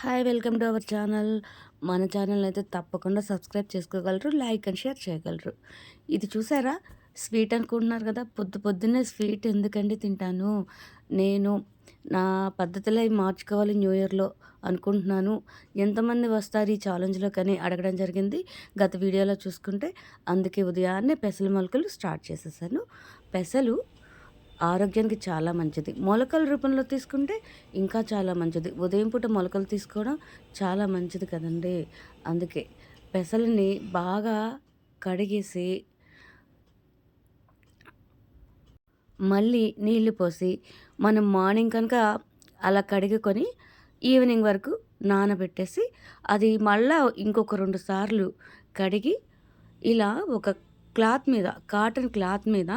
Hi welcome to our channel. మన channel అయితే తప్పకుండా సబ్స్క్రైబ్ చేసుకోగలరు లైక్ అండ్ షేర్ చేయగలరు. ఇది చూసారా? స్వీట్ అనుకుంటున్నారు కదా? పొద్దు పొద్దున్నే స్వీట్ ఎందుకండి తింటాను? నేను నా పద్ధతిలో అవి మార్చుకోవాలి న్యూ ఇయర్లో అనుకుంటున్నాను. ఎంతమంది వస్తారు ఈ ఛాలెంజ్లో కానీ అడగడం జరిగింది. గత వీడియోలో చూసుకుంటే అందుకే ఉదయాన్నే పెసలు మొలకలు స్టార్ట్ చేసేసాను. పెసలు ఆరోగ్యానికి చాలా మంచిది. మొలకల రూపంలో తీసుకుంటే ఇంకా చాలా మంచిది. ఉదయం పూట మొలకలు తీసుకోవడం చాలా మంచిది కదండి. అందుకే పెసలని బాగా కడిగేసి మళ్ళీ నీళ్ళు పోసి మనం మార్నింగ్ కనుక అలా కడుగుకొని ఈవినింగ్ వరకు నానబెట్టేసి అది మళ్ళా ఇంకొక రెండు సార్లు కడిగి ఇలా ఒక క్లాత్ మీద కాటన్ క్లాత్ మీద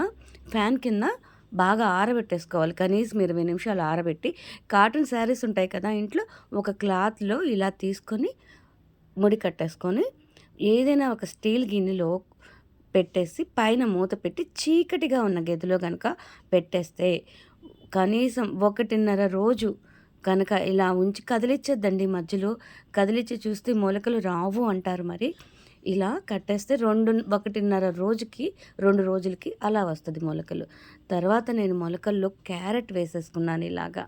ఫ్యాన్ కింద బాగా ఆరబెట్టేసుకోవాలి. కనీసం ఇరవై నిమిషాలు ఆరబెట్టి కాటన్ శారీస్ ఉంటాయి కదా ఇంట్లో ఒక క్లాత్లో ఇలా తీసుకొని ముడి కట్టేసుకొని ఏదైనా ఒక స్టీల్ గిన్నెలో పెట్టేసి పైన మూత పెట్టి చీకటిగా ఉన్న గదిలో కనుక పెట్టేస్తే కనీసం ఒకటిన్నర రోజు కనుక ఇలా ఉంచి కదిలిచ్చేద్దండి మధ్యలో. కదిలిచ్చి చూస్తే మొలకలు రావు అంటారు మరి. ఇలా కట్టేస్తే రెండు ఒకటిన్నర రోజుకి రెండు రోజులకి అలా వస్తుంది మొలకలు. తర్వాత నేను మొలకల్లో క్యారెట్ వేసేసుకున్నాను ఇలాగా.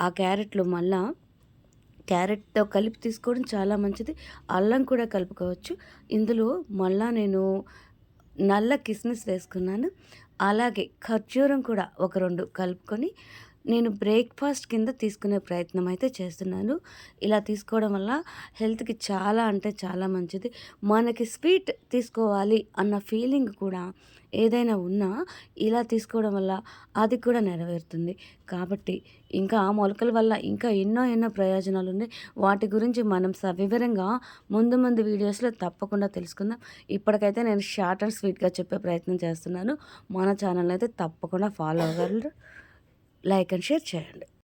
ఆ క్యారెట్లో మళ్ళా క్యారెట్తో కలిపి తీసుకోవడం చాలా మంచిది. అల్లం కూడా కలుపుకోవచ్చు. ఇందులో మళ్ళా నేను నల్ల కిస్మిస్ వేసుకున్నాను. అలాగే ఖర్జూరం కూడా ఒక రెండు కలుపుకొని నేను బ్రేక్ఫాస్ట్ కింద తీసుకునే ప్రయత్నం అయితే చేస్తున్నాను. ఇలా తీసుకోవడం వల్ల హెల్త్కి చాలా అంటే చాలా మంచిది. మనకి స్వీట్ తీసుకోవాలి అన్న ఫీలింగ్ కూడా ఏదైనా ఉన్నా ఇలా తీసుకోవడం వల్ల అది కూడా నెరవేరుతుంది. కాబట్టి ఇంకా ఆ మొలకల వల్ల ఇంకా ఎన్నో ఎన్నో ప్రయోజనాలు ఉన్నాయి. వాటి గురించి మనం సవివరంగా ముందు ముందు వీడియోస్లో తప్పకుండా తెలుసుకుందాం. ఇప్పటికైతే నేను షార్ట్ అండ్ స్వీట్గా చెప్పే ప్రయత్నం చేస్తున్నాను. మన ఛానల్ అయితే తప్పకుండా ఫాలో అవ్వగలరు లైక్ అండ్ షేర్ చేయండి.